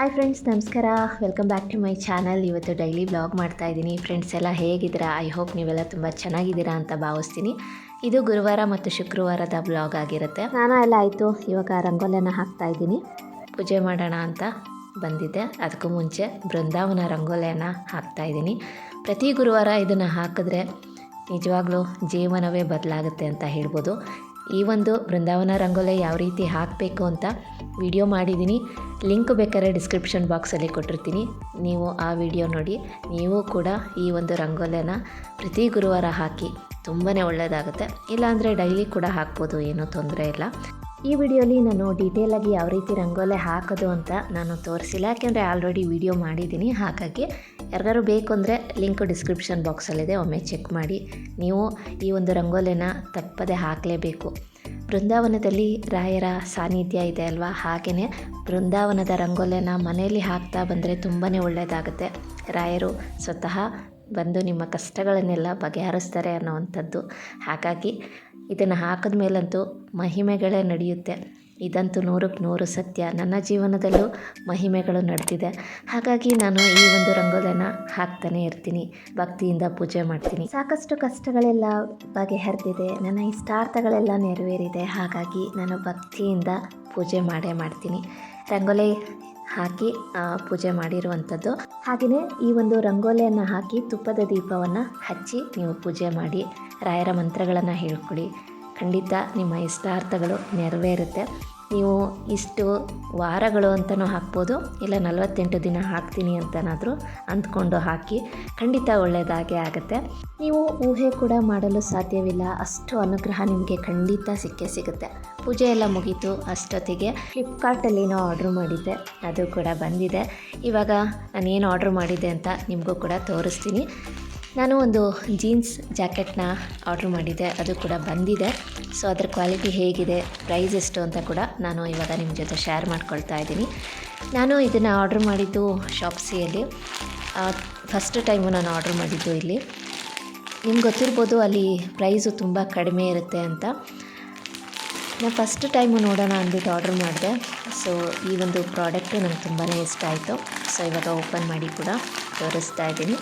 Hi friends ನಮಸ್ಕಾರ. Welcome back to my channel ಇವತ್ತು daily vlog ಮಾಡ್ತಾ ಇದ್ದೀನಿ. ಫ್ರೆಂಡ್ಸ್ ಎಲ್ಲ ಹೇಗಿದ್ದೀರಾ? ಐ ಹೋಪ್ ನೀವೆಲ್ಲ ತುಂಬ ಚೆನ್ನಾಗಿದ್ದೀರಾ ಅಂತ ಭಾವಿಸ್ತೀನಿ. ಇದು ಗುರುವಾರ ಮತ್ತು ಶುಕ್ರವಾರದ ಬ್ಲಾಗ್ ಆಗಿರುತ್ತೆ. ನಾನು ಎಲ್ಲ ಆಯಿತು. ಇವಾಗ ರಂಗೋಲಿಯನ್ನು ಹಾಕ್ತಾ ಇದ್ದೀನಿ. ಪೂಜೆ ಮಾಡೋಣ ಅಂತ ಬಂದಿದ್ದೆ. ಅದಕ್ಕೂ ಮುಂಚೆ ಬೃಂದಾವನ ರಂಗೋಲಿಯನ್ನು ಹಾಕ್ತಾ ಇದ್ದೀನಿ. ಪ್ರತಿ ಗುರುವಾರ ಇದನ್ನು ಹಾಕಿದ್ರೆ ನಿಜವಾಗ್ಲೂ ಜೀವನವೇ ಬದಲಾಗುತ್ತೆ ಅಂತ ಹೇಳ್ಬೋದು. ಈ ಒಂದು ಬೃಂದಾವನ ರಂಗೋಲಿ ಯಾವ ರೀತಿ ಹಾಕಬೇಕು ಅಂತ ವಿಡಿಯೋ ಮಾಡಿದ್ದೀನಿ. ಲಿಂಕ್ ಬೇಕಾದ್ರೆ ಡಿಸ್ಕ್ರಿಪ್ಷನ್ ಬಾಕ್ಸಲ್ಲಿ ಕೊಟ್ಟಿರ್ತೀನಿ. ನೀವು ಆ ವಿಡಿಯೋ ನೋಡಿ, ನೀವು ಕೂಡ ಈ ಒಂದು ರಂಗೋಲಿನ ಪ್ರತಿ ಗುರುವಾರ ಹಾಕಿ ತುಂಬಾ ಒಳ್ಳೆಯದಾಗುತ್ತೆ ಇಲ್ಲಾಂದರೆ ಡೈಲಿ ಕೂಡ ಹಾಕ್ಬೋದು, ಏನೂ ತೊಂದರೆ ಇಲ್ಲ. ಈ ವಿಡಿಯೋಲಿ ನಾನು ಡೀಟೇಲಾಗಿ ಯಾವ ರೀತಿ ರಂಗೋಲೆ ಹಾಕೋದು ಅಂತ ನಾನು ತೋರಿಸಿಲ್ಲ. ಯಾಕೆಂದರೆ ಆಲ್ರೆಡಿ ವಿಡಿಯೋ ಮಾಡಿದ್ದೀನಿ. ಹಾಗಾಗಿ ಯಾರಿಗಾರು ಬೇಕು ಅಂದರೆ ಲಿಂಕು ಡಿಸ್ಕ್ರಿಪ್ಷನ್ ಬಾಕ್ಸಲ್ಲಿದೆ ಒಮ್ಮೆ ಚೆಕ್ ಮಾಡಿ. ನೀವು ಈ ಒಂದು ರಂಗೋಲಿನ ತಪ್ಪದೆ ಹಾಕಲೇಬೇಕು. ಬೃಂದಾವನದಲ್ಲಿ ರಾಯರ ಸಾನ್ನಿಧ್ಯ ಇದೆ ಅಲ್ವಾ? ಹಾಗೆಯೇ ಬೃಂದಾವನದ ರಂಗೋಲಿನ ಮನೆಯಲ್ಲಿ ಹಾಕ್ತಾ ಬಂದರೆ ತುಂಬಾ ಒಳ್ಳೆಯದಾಗುತ್ತೆ ರಾಯರು ಸ್ವತಃ ಬಂದು ನಿಮ್ಮ ಕಷ್ಟಗಳನ್ನೆಲ್ಲ ಬಗೆಹರಿಸ್ತಾರೆ ಅನ್ನೋವಂಥದ್ದು. ಹಾಗಾಗಿ ಇದನ್ನು ಹಾಕಿದ ಮೇಲಂತೂ ಮಹಿಮೆಗಳೇ ನಡೆಯುತ್ತೆ. ಇದಂತೂ ನೂರಕ್ಕೆ ನೂರು ಸತ್ಯ. ನನ್ನ ಜೀವನದಲ್ಲೂ ಮಹಿಮೆಗಳು ನಡೆದಿದೆ. ಹಾಗಾಗಿ ನಾನು ಈ ಒಂದು ರಂಗೋಲಿಯನ್ನು ಹಾಕ್ತಾನೆ ಇರ್ತೀನಿ. ಭಕ್ತಿಯಿಂದ ಪೂಜೆ ಮಾಡ್ತೀನಿ. ಸಾಕಷ್ಟು ಕಷ್ಟಗಳೆಲ್ಲ ಬಗೆಹರಿದಿದೆ. ನನ್ನ ಇಷ್ಟಾರ್ಥಗಳೆಲ್ಲ ನೆರವೇರಿದೆ. ಹಾಗಾಗಿ ನಾನು ಭಕ್ತಿಯಿಂದ ಪೂಜೆ ಮಾಡೇ ಮಾಡ್ತೀನಿ. ರಂಗೋಲಿ ಹಾಕಿ ಪೂಜೆ ಮಾಡಿರುವಂಥದ್ದು. ಹಾಗೆಯೇ ಈ ಒಂದು ರಂಗೋಲಿಯನ್ನು ಹಾಕಿ ತುಪ್ಪದ ದೀಪವನ್ನು ಹಚ್ಚಿ ನೀವು ಪೂಜೆ ಮಾಡಿ ರಾಯರ ಮಂತ್ರಗಳನ್ನು ಹೇಳ್ಕೊಳ್ಳಿ ಖಂಡಿತ ನಿಮ್ಮ ಇಷ್ಟಾರ್ಥಗಳು ನೆರವೇರುತ್ತೆ. ನೀವು ಇಷ್ಟು ವಾರಗಳು ಅಂತಲೂ ಹಾಕ್ಬೋದು, ಇಲ್ಲ ನಲವತ್ತೆಂಟು ದಿನ ಹಾಕ್ತೀನಿ ಅಂತನಾದರೂ ಅಂದ್ಕೊಂಡು ಹಾಕಿ ಖಂಡಿತ ಒಳ್ಳೆಯದಾಗೇ ಆಗುತ್ತೆ. ನೀವು ಊಹೆ ಕೂಡ ಮಾಡಲು ಸಾಧ್ಯವಿಲ್ಲ, ಅಷ್ಟು ಅನುಗ್ರಹ ನಿಮಗೆ ಖಂಡಿತ ಸಿಕ್ಕೇ ಸಿಗುತ್ತೆ. ಪೂಜೆ ಎಲ್ಲ ಮುಗೀತು, ಅಷ್ಟೊತ್ತಿಗೆ ಫ್ಲಿಪ್ಕಾರ್ಟಲ್ಲಿ ಏನೋ ಆರ್ಡ್ರ್ ಮಾಡಿದ್ದೆ, ಅದು ಕೂಡ ಬಂದಿದೆ. ಇವಾಗ ನಾನು ಏನು ಆರ್ಡ್ರ್ ಮಾಡಿದ್ದೆ ಅಂತ ನಿಮಗೂ ಕೂಡ ತೋರಿಸ್ತೀನಿ. ನಾನು ಒಂದು ಜೀನ್ಸ್ ಜಾಕೆಟ್ನ ಆರ್ಡ್ರ್ ಮಾಡಿದ್ದೆ. ಅದು ಕೂಡ ಬಂದಿದೆ. ಸೊ ಅದರ ಕ್ವಾಲಿಟಿ ಹೇಗಿದೆ ಪ್ರೈಸ್ ಎಷ್ಟು ಅಂತ ಕೂಡ ನಾನು ಇವಾಗ ನಿಮ್ಮ ಜೊತೆ ಶೇರ್ ಮಾಡ್ಕೊಳ್ತಾ ಇದ್ದೀನಿ. ನಾನು ಇದನ್ನು ಆರ್ಡ್ರ್ ಮಾಡಿದ್ದು ಶಾಪ್ಸಿಯಲ್ಲಿ ಫಸ್ಟ್ ಟೈಮು ನಾನು ಆರ್ಡ್ರ್ ಮಾಡಿದ್ದು ಇಲ್ಲಿ. ನಿಮ್ಗೆ ಗೊತ್ತಿರ್ಬೋದು ಅಲ್ಲಿ ಪ್ರೈಸು ತುಂಬ ಕಡಿಮೆ ಇರುತ್ತೆ ಅಂತ. ನಾನು ಫಸ್ಟ್ ಟೈಮು ನೋಡೋಣ ಅಂದ್ಬಿಟ್ಟು ಆರ್ಡ್ರ್ ಮಾಡಿದೆ. ಸೊ ಈ ಒಂದು ಪ್ರಾಡಕ್ಟು ನಂಗೆ ತುಂಬಾ ಇಷ್ಟ ಆಯಿತು. ಸೊ ಇವಾಗ ಓಪನ್ ಮಾಡಿ ಕೂಡ ತೋರಿಸ್ತಾ ಇದ್ದೀನಿ.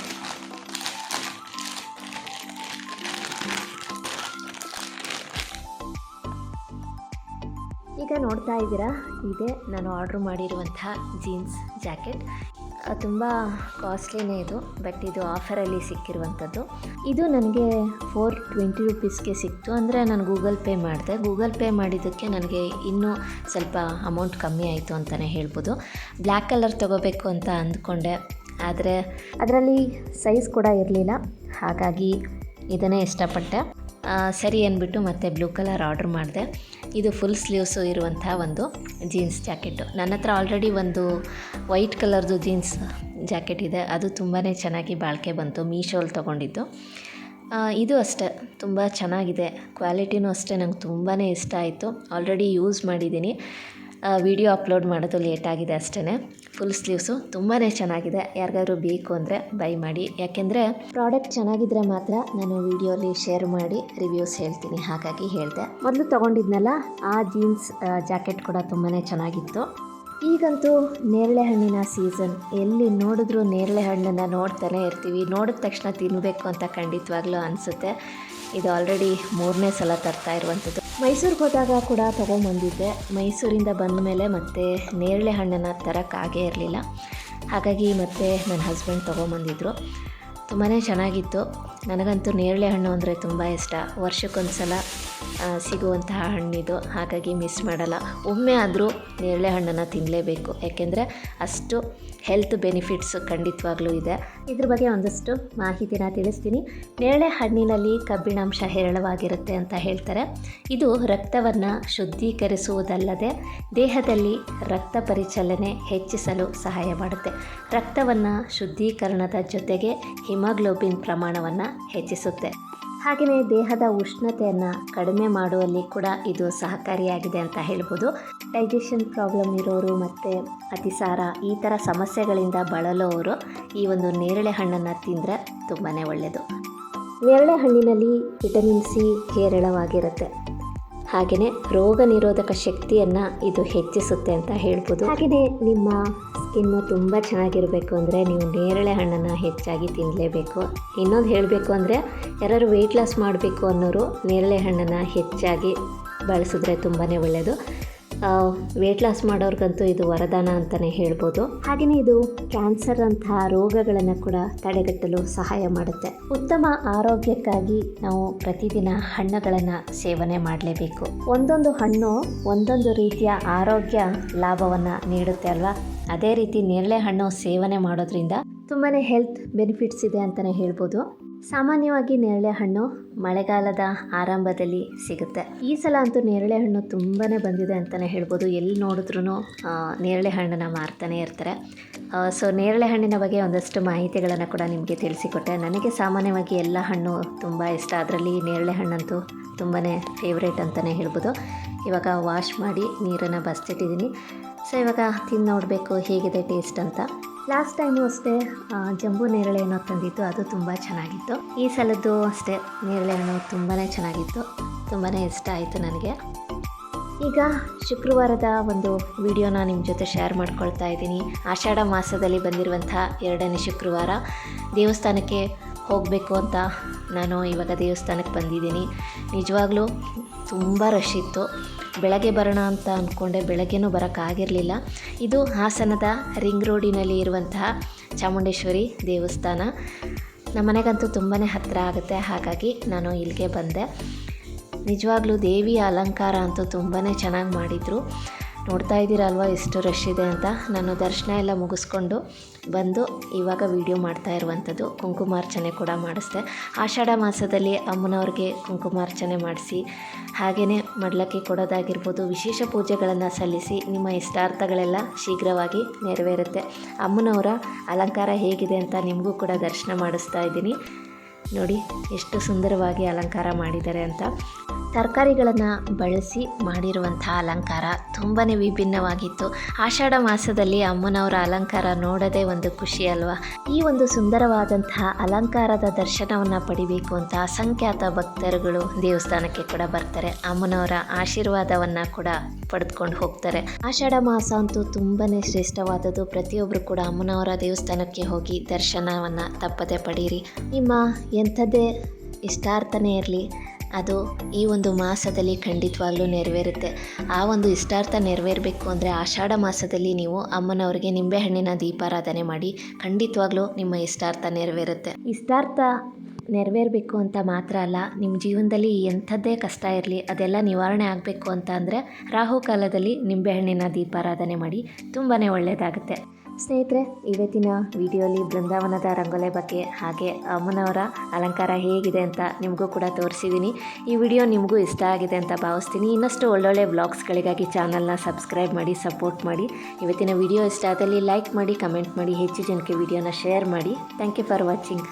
ಈಗ ನೋಡ್ತಾ ಇದ್ದೀರಾ? ಇದೆ, ನಾನು ಆರ್ಡ್ರ್ ಮಾಡಿರುವಂತಹ ಜೀನ್ಸ್ ಜಾಕೆಟ್. ತುಂಬ ಕಾಸ್ಟ್ಲಿನೇ ಇದು, ಬಟ್ ಇದು ಆಫರಲ್ಲಿ ಸಿಕ್ಕಿರುವಂಥದ್ದು. ಇದು ನನಗೆ ಫೋರ್ ಟ್ವೆಂಟಿ ರುಪೀಸ್ಗೆ ಸಿಕ್ತು. ಅಂದರೆ ನಾನು ಗೂಗಲ್ ಪೇ ಮಾಡಿದೆ. ಗೂಗಲ್ ಪೇ ಮಾಡಿದ್ದಕ್ಕೆ ನನಗೆ ಇನ್ನೂ ಸ್ವಲ್ಪ ಅಮೌಂಟ್ ಕಮ್ಮಿ ಆಯಿತು ಅಂತಲೇ ಹೇಳ್ಬೋದು. ಬ್ಲ್ಯಾಕ್ ಕಲರ್ ತೊಗೋಬೇಕು ಅಂತ ಅಂದ್ಕೊಂಡೆ. ಆದರೆ ಅದರಲ್ಲಿ ಸೈಜ್ ಕೂಡ ಇರಲಿಲ್ಲ. ಹಾಗಾಗಿ ಇದನ್ನೇ ಇಷ್ಟಪಟ್ಟೆ. ಸರಿ ಅಂದ್ಬಿಟ್ಟು ಮತ್ತೆ ಬ್ಲೂ ಕಲರ್ ಆರ್ಡ್ರ್ ಮಾಡಿದೆ. ಇದು ಫುಲ್ ಸ್ಲೀವ್ಸು ಇರುವಂಥ ಒಂದು ಜೀನ್ಸ್ ಜಾಕೆಟು ನನ್ನ ಹತ್ರ ಆಲ್ರೆಡಿ ಒಂದು ವೈಟ್ ಕಲರ್ದು ಜೀನ್ಸ್ ಜಾಕೆಟ್ ಇದೆ. ಅದು ತುಂಬಾ ಚೆನ್ನಾಗಿ ಬಾಳಿಕೆ ಬಂತು. ಮೀಶೋಲ್ಲಿ ತೊಗೊಂಡಿದ್ದು. ಇದು ಅಷ್ಟೆ. ತುಂಬ ಚೆನ್ನಾಗಿದೆ. ಕ್ವಾಲಿಟಿನೂ ಅಷ್ಟೇ. ನಂಗೆ ತುಂಬಾ ಇಷ್ಟ ಆಯಿತು. ಆಲ್ರೆಡಿ ಯೂಸ್ ಮಾಡಿದ್ದೀನಿ. ವಿಡಿಯೋ ಅಪ್ಲೋಡ್ ಮಾಡೋದು ಲೇಟಾಗಿದೆ ಅಷ್ಟೇ ಫುಲ್ ಸ್ಲೀವ್ಸು ತುಂಬಾ ಚೆನ್ನಾಗಿದೆ. ಯಾರಿಗಾದ್ರೂ ಬೇಕು ಅಂದರೆ ಬೈ ಮಾಡಿ. ಯಾಕೆಂದರೆ ಪ್ರಾಡಕ್ಟ್ ಚೆನ್ನಾಗಿದ್ರೆ ಮಾತ್ರ ನಾನು ವಿಡಿಯೋಲಿ ಶೇರ್ ಮಾಡಿ ರಿವ್ಯೂಸ್ ಹೇಳ್ತೀನಿ. ಹಾಗಾಗಿ ಹೇಳಿದೆ. ಮೊದಲು ತೊಗೊಂಡಿದ್ನಲ್ಲ, ಆ ಜೀನ್ಸ್ ಜಾಕೆಟ್ ಕೂಡ ತುಂಬಾ ಚೆನ್ನಾಗಿತ್ತು. ಈಗಂತೂ ನೇರಳೆ ಹಣ್ಣಿನ ಸೀಸನ್ ಎಲ್ಲಿ ನೋಡಿದ್ರೂ ನೇರಳೆ ಹಣ್ಣನ್ನು ನೋಡ್ತಾನೆ ಇರ್ತೀವಿ. ನೋಡಿದ ತಕ್ಷಣ ತಿನ್ನಬೇಕು ಅಂತ ಖಂಡಿತವಾಗ್ಲೂ ಅನಿಸುತ್ತೆ. ಇದು ಆಲ್ರೆಡಿ ಮೂರನೇ ಸಲ ತರ್ತಾ ಇರುವಂಥದ್ದು ಮೈಸೂರಿಗೆ ಹೋದಾಗ ಕೂಡ ತೊಗೊಂಬಂದಿದ್ದೆ. ಮೈಸೂರಿಂದ ಬಂದ ಮೇಲೆ ಮತ್ತೆ ನೇರಳೆ ಹಣ್ಣನ್ನು ತರೋಕ್ಕಾಗೇ ಇರಲಿಲ್ಲ. ಹಾಗಾಗಿ ಮತ್ತೆ ನನ್ನ ಹಸ್ಬೆಂಡ್ ತೊಗೊಂಬಂದಿದ್ರು. ತುಂಬಾ ಚೆನ್ನಾಗಿತ್ತು. ನನಗಂತೂ ನೇರಳೆ ಹಣ್ಣು ಅಂದರೆ ತುಂಬ ಇಷ್ಟ. ವರ್ಷಕ್ಕೊಂದು ಸಲ ಸಿಗುವಂತಹ ಹಣ್ಣಿದು. ಹಾಗಾಗಿ ಮಿಸ್ ಮಾಡಲ್ಲ. ಒಮ್ಮೆ ಆದರೂ ನೇರಳೆ ಹಣ್ಣನ್ನು ತಿನ್ನಲೇಬೇಕು ಯಾಕೆಂದರೆ ಅಷ್ಟು ಹೆಲ್ತ್ ಬೆನಿಫಿಟ್ಸ್ ಖಂಡಿತವಾಗ್ಲೂ ಇದೆ. ಇದ್ರ ಬಗ್ಗೆ ಒಂದಷ್ಟು ಮಾಹಿತಿನ ತಿಳಿಸ್ತೀನಿ. ನೇರಳೆ ಹಣ್ಣಿನಲ್ಲಿ ಕಬ್ಬಿಣಾಂಶ ಹೇರಳವಾಗಿರುತ್ತೆ ಅಂತ ಹೇಳ್ತಾರೆ. ಇದು ರಕ್ತವನ್ನು ಶುದ್ಧೀಕರಿಸುವುದಲ್ಲದೆ ದೇಹದಲ್ಲಿ ರಕ್ತ ಪರಿಚಲನೆ ಹೆಚ್ಚಿಸಲು ಸಹಾಯ ಮಾಡುತ್ತೆ. ರಕ್ತವನ್ನು ಶುದ್ಧೀಕರಣದ ಜೊತೆಗೆ ಹಿಮೋಗ್ಲೋಬಿನ್ ಪ್ರಮಾಣವನ್ನು ಹೆಚ್ಚಿಸುತ್ತೆ. ಹಾಗೆಯೇ ದೇಹದ ಉಷ್ಣತೆಯನ್ನು ಕಡಿಮೆ ಮಾಡುವಲ್ಲಿ ಕೂಡ ಇದು ಸಹಕಾರಿಯಾಗಿದೆ ಅಂತ ಹೇಳ್ಬೋದು. ಡೈಜೆಷನ್ ಪ್ರಾಬ್ಲಮ್ ಇರೋರು ಮತ್ತು ಅತಿಸಾರ ಈ ಥರ ಸಮಸ್ಯೆಗಳಿಂದ ಬಳಲುವವರು ಈ ಒಂದು ನೇರಳೆ ಹಣ್ಣನ್ನು ತಿಂದರೆ ತುಂಬಾ ಒಳ್ಳೆಯದು ನೇರಳೆ ಹಣ್ಣಿನಲ್ಲಿ ವಿಟಮಿನ್ ಸಿ ಹೇರಳವಾಗಿರುತ್ತೆ. ಹಾಗೆಯೇ ರೋಗ ನಿರೋಧಕ ಶಕ್ತಿಯನ್ನು ಇದು ಹೆಚ್ಚಿಸುತ್ತೆ ಅಂತ ಹೇಳ್ಬೋದು. ಹಾಗೆಯೇ ನಿಮ್ಮ ಸ್ಕಿನ್ ತುಂಬ ಚೆನ್ನಾಗಿರಬೇಕು ಅಂದರೆ ನೀವು ನೇರಳೆ ಹಣ್ಣನ್ನು ಹೆಚ್ಚಾಗಿ ತಿನ್ನಲೇಬೇಕು ಇನ್ನೊಂದು ಹೇಳಬೇಕು ಅಂದರೆ ಯಾರು ವೆಯ್ಟ್ ಲಾಸ್ ಮಾಡಬೇಕು ಅನ್ನೋರು ನೇರಳೆ ಹಣ್ಣನ್ನು ಹೆಚ್ಚಾಗಿ ಬಳಸಿದ್ರೆ ತುಂಬಾ ಒಳ್ಳೆಯದು ವೆಯ್ಟ್ ಲಾಸ್ ಮಾಡೋರ್ಗಂತೂ ಇದು ವರದಾನ ಅಂತಲೇ ಹೇಳ್ಬೋದು. ಹಾಗೆಯೇ ಇದು ಕ್ಯಾನ್ಸರ್ ಅಂತಹ ರೋಗಗಳನ್ನು ಕೂಡ ತಡೆಗಟ್ಟಲು ಸಹಾಯ ಮಾಡುತ್ತೆ. ಉತ್ತಮ ಆರೋಗ್ಯಕ್ಕಾಗಿ ನಾವು ಪ್ರತಿದಿನ ಹಣ್ಣುಗಳನ್ನು ಸೇವನೆ ಮಾಡಲೇಬೇಕು. ಒಂದೊಂದು ಹಣ್ಣು ಒಂದೊಂದು ರೀತಿಯ ಆರೋಗ್ಯ ಲಾಭವನ್ನು ನೀಡುತ್ತೆ ಅಲ್ವಾ? ಅದೇ ರೀತಿ ನೇರಳೆ ಹಣ್ಣು ಸೇವನೆ ಮಾಡೋದ್ರಿಂದ ತುಂಬಾ ಹೆಲ್ತ್ ಬೆನಿಫಿಟ್ಸ್ ಇದೆ ಅಂತಲೇ ಹೇಳ್ಬೋದು. ಸಾಮಾನ್ಯವಾಗಿ ನೇರಳೆ ಹಣ್ಣು ಮಳೆಗಾಲದ ಆರಂಭದಲ್ಲಿ ಸಿಗುತ್ತೆ. ಈ ಸಲ ಅಂತೂ ನೇರಳೆ ಹಣ್ಣು ತುಂಬಾ ಬಂದಿದೆ ಅಂತಲೇ ಹೇಳ್ಬೋದು. ಎಲ್ಲಿ ನೋಡಿದ್ರೂ ನೇರಳೆ ಹಣ್ಣನ್ನು ಮಾರ್ತಾನೆ ಇರ್ತಾರೆ. ಸೊ ನೇರಳೆ ಹಣ್ಣಿನ ಬಗ್ಗೆ ಒಂದಷ್ಟು ಮಾಹಿತಿಗಳನ್ನು ಕೂಡ ನಿಮಗೆ ತಿಳಿಸಿಕೊಟ್ಟೆ. ನನಗೆ ಸಾಮಾನ್ಯವಾಗಿ ಎಲ್ಲ ಹಣ್ಣು ತುಂಬ ಇಷ್ಟ. ಅದರಲ್ಲಿ ನೇರಳೆ ಹಣ್ಣಂತೂ ತುಂಬಾ ಫೇವ್ರೇಟ್ ಅಂತಲೇ ಹೇಳ್ಬೋದು. ಇವಾಗ ವಾಶ್ ಮಾಡಿ ನೀರನ್ನು ಬಸ್ತಿಟ್ಟಿದ್ದೀನಿ. ಸೊ ಇವಾಗ ತಿಂದು ನೋಡಬೇಕು ಹೇಗಿದೆ ಟೇಸ್ಟ್ ಅಂತ. ಲಾಸ್ಟ್ ಟೈಮು ಅಷ್ಟೇ ಜಂಬು ನೇರಳೆ ಹಣ್ಣು ತಂದಿತ್ತು, ಅದು ತುಂಬ ಚೆನ್ನಾಗಿತ್ತು. ಈ ಸಲದ್ದು ಅಷ್ಟೇ ನೇರಳೆ ಹಣ್ಣು ತುಂಬಾ ಚೆನ್ನಾಗಿತ್ತು ತುಂಬಾ ಇಷ್ಟ ಆಯಿತು ನನಗೆ. ಈಗ ಶುಕ್ರವಾರದ ಒಂದು ವಿಡಿಯೋನ ನಿಮ್ಮ ಜೊತೆ ಶೇರ್ ಮಾಡ್ಕೊಳ್ತಾ ಇದ್ದೀನಿ. ಆಷಾಢ ಮಾಸದಲ್ಲಿ ಬಂದಿರುವಂಥ ಎರಡನೇ ಶುಕ್ರವಾರ. ದೇವಸ್ಥಾನಕ್ಕೆ ಹೋಗಬೇಕು ಅಂತ ನಾನು ಇವಾಗ ದೇವಸ್ಥಾನಕ್ಕೆ ಬಂದಿದ್ದೀನಿ. ನಿಜವಾಗ್ಲೂ ತುಂಬ ರಶ್ ಇತ್ತು. ಬೆಳಗ್ಗೆ ಬರೋಣ ಅಂತ ಅಂದ್ಕೊಂಡೆ. ಬೆಳಗ್ಗೆನೂ ಬರೋಕ್ಕಾಗಿರಲಿಲ್ಲ ಇದು ಹಾಸನದ ರಿಂಗ್ ರೋಡಿನಲ್ಲಿ ಇರುವಂತಹ ಚಾಮುಂಡೇಶ್ವರಿ ದೇವಸ್ಥಾನ. ನಮ್ಮ ಮನೆಗಂತೂ ತುಂಬಾ ಹತ್ತಿರ ಆಗುತ್ತೆ. ಹಾಗಾಗಿ ನಾನು ಇಲ್ಲಿಗೆ ಬಂದೆ. ನಿಜವಾಗ್ಲೂ ದೇವಿಯ ಅಲಂಕಾರ ಅಂತೂ ತುಂಬಾ ಚೆನ್ನಾಗಿ ಮಾಡಿದರು. ನೋಡ್ತಾ ಇದ್ದೀರಲ್ವ ಎಷ್ಟು ರಶ್ ಇದೆ ಅಂತ? ನಾನು ದರ್ಶನ ಎಲ್ಲ ಮುಗಿಸ್ಕೊಂಡು ಬಂದು ಇವಾಗ ವಿಡಿಯೋ ಮಾಡ್ತಾ ಇರುವಂಥದ್ದು ಕುಂಕುಮಾರ್ಚನೆ ಕೂಡ ಮಾಡಿಸ್ದೆ. ಆಷಾಢ ಮಾಸದಲ್ಲಿ ಅಮ್ಮನವ್ರಿಗೆ ಕುಂಕುಮಾರ್ಚನೆ ಮಾಡಿಸಿ ಹಾಗೆಯೇ ಮಡ್ಲಕ್ಕೆ ಕೊಡೋದಾಗಿರ್ಬೋದು, ವಿಶೇಷ ಪೂಜೆಗಳನ್ನು ಸಲ್ಲಿಸಿ ನಿಮ್ಮ ಇಷ್ಟಾರ್ಥಗಳೆಲ್ಲ ಶೀಘ್ರವಾಗಿ ನೆರವೇರುತ್ತೆ. ಅಮ್ಮನವರ ಅಲಂಕಾರ ಹೇಗಿದೆ ಅಂತ ನಿಮಗೂ ಕೂಡ ದರ್ಶನ ಮಾಡಿಸ್ತಾ ಇದ್ದೀನಿ. ನೋಡಿ, ಎಷ್ಟು ಸುಂದರವಾಗಿ ಅಲಂಕಾರ ಮಾಡಿದ್ದಾರೆ ಅಂತ. ತರಕಾರಿಗಳನ್ನು ಬಳಸಿ ಮಾಡಿರುವಂಥ ಅಲಂಕಾರ ತುಂಬಾ ವಿಭಿನ್ನವಾಗಿತ್ತು. ಆಷಾಢ ಮಾಸದಲ್ಲಿ ಅಮ್ಮನವರ ಅಲಂಕಾರ ನೋಡದೆ ಒಂದು ಖುಷಿ ಅಲ್ವಾ? ಈ ಒಂದು ಸುಂದರವಾದಂತಹ ಅಲಂಕಾರದ ದರ್ಶನವನ್ನು ಪಡಿಬೇಕು ಅಂತ ಅಸಂಖ್ಯಾತ ಭಕ್ತರುಗಳು ದೇವಸ್ಥಾನಕ್ಕೆ ಕೂಡ ಬರ್ತಾರೆ. ಅಮ್ಮನವರ ಆಶೀರ್ವಾದವನ್ನು ಕೂಡ ಪಡೆದುಕೊಂಡು ಹೋಗ್ತಾರೆ. ಆಷಾಢ ಮಾಸ ಅಂತೂ ತುಂಬಾ ಶ್ರೇಷ್ಠವಾದದ್ದು. ಪ್ರತಿಯೊಬ್ಬರು ಕೂಡ ಅಮ್ಮನವರ ದೇವಸ್ಥಾನಕ್ಕೆ ಹೋಗಿ ದರ್ಶನವನ್ನು ತಪ್ಪದೆ ಪಡೀರಿ. ನಿಮ್ಮ ಎಂಥದ್ದೇ ಇಷ್ಟಾರ್ಥನೇ ಇರಲಿ ಅದು ಈ ಒಂದು ಮಾಸದಲ್ಲಿ ಖಂಡಿತವಾಗ್ಲೂ ನೆರವೇರುತ್ತೆ. ಆ ಒಂದು ಇಷ್ಟಾರ್ಥ ನೆರವೇರಬೇಕು ಅಂದರೆ ಆಷಾಢ ಮಾಸದಲ್ಲಿ ನೀವು ಅಮ್ಮನವರಿಗೆ ನಿಂಬೆಹಣ್ಣಿನ ದೀಪಾರಾಧನೆ ಮಾಡಿ ಖಂಡಿತವಾಗ್ಲೂ ನಿಮ್ಮ ಇಷ್ಟಾರ್ಥ ನೆರವೇರುತ್ತೆ. ಇಷ್ಟಾರ್ಥ ನೆರವೇರಬೇಕು ಅಂತ ಮಾತ್ರ ಅಲ್ಲ ನಿಮ್ಮ ಜೀವನದಲ್ಲಿ ಎಂಥದ್ದೇ ಕಷ್ಟ ಇರಲಿ, ಅದೆಲ್ಲ ನಿವಾರಣೆ ಆಗಬೇಕು ಅಂತ ಅಂದರೆ ರಾಹುಕಾಲದಲ್ಲಿ ನಿಂಬೆಹಣ್ಣಿನ ದೀಪಾರಾಧನೆ ಮಾಡಿ ತುಂಬಾ ಒಳ್ಳೆಯದಾಗುತ್ತೆ ಸ್ನೇಹಿತರೆ, ಇವತ್ತಿನ ವಿಡಿಯೋಲಿ ಬೃಂದಾವನದ ರಂಗೋಲೆ ಬಗ್ಗೆ, ಹಾಗೆ ಅಮ್ಮನವರ ಅಲಂಕಾರ ಹೇಗಿದೆ ಅಂತ ನಿಮಗೂ ಕೂಡ ತೋರಿಸಿದ್ದೀನಿ ಈ ವಿಡಿಯೋ ನಿಮಗೂ ಇಷ್ಟ ಆಗಿದೆ ಅಂತ ಭಾವಿಸ್ತೀನಿ. ಇನ್ನಷ್ಟು ಒಳ್ಳೊಳ್ಳೆ ವ್ಲಾಗ್ಸ್ಗಳಿಗಾಗಿ ಚಾನಲ್ನ ಸಬ್ಸ್ಕ್ರೈಬ್ ಮಾಡಿ, ಸಪೋರ್ಟ್ ಮಾಡಿ. ಇವತ್ತಿನ ವಿಡಿಯೋ ಇಷ್ಟ ಆದಲ್ಲಿ ಲೈಕ್ ಮಾಡಿ, ಕಮೆಂಟ್ ಮಾಡಿ, ಹೆಚ್ಚು ಜನಕ್ಕೆ ವಿಡಿಯೋನ ಶೇರ್ ಮಾಡಿ. Thank you for watching.